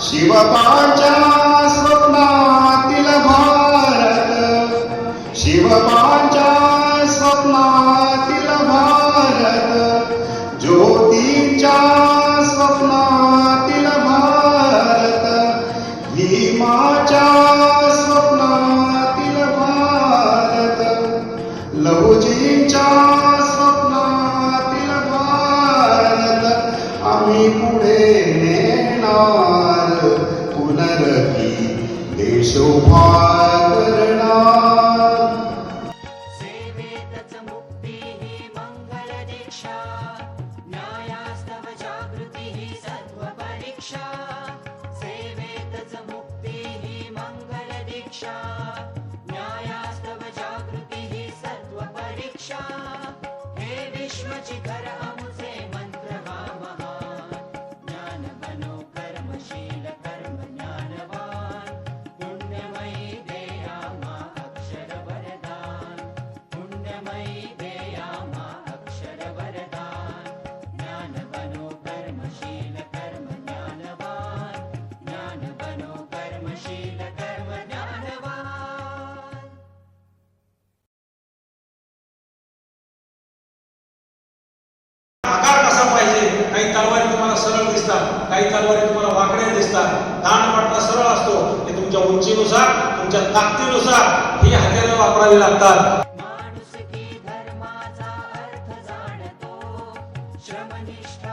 शिवबाच्या स्वप्नातील देशोभा करणार सेवेतच मुक्ती ही मंगल दीक्षा न्यायास्तव जागृती ही सत्व परीक्षा सेवेतच मुक्ती ही मंगल दीक्षा न्यायास्तव जागृती ही सत्व परीक्षा हे विश्वची काही तलवारी तुम्हाला वाकड्या दिसतात. दांड वाटता सरळ असतो. हे तुमच्या उंचीनुसार तुमच्या ताकदीनुसार ही हत्यारं वापरावी लागतात. श्रमनिष्ठा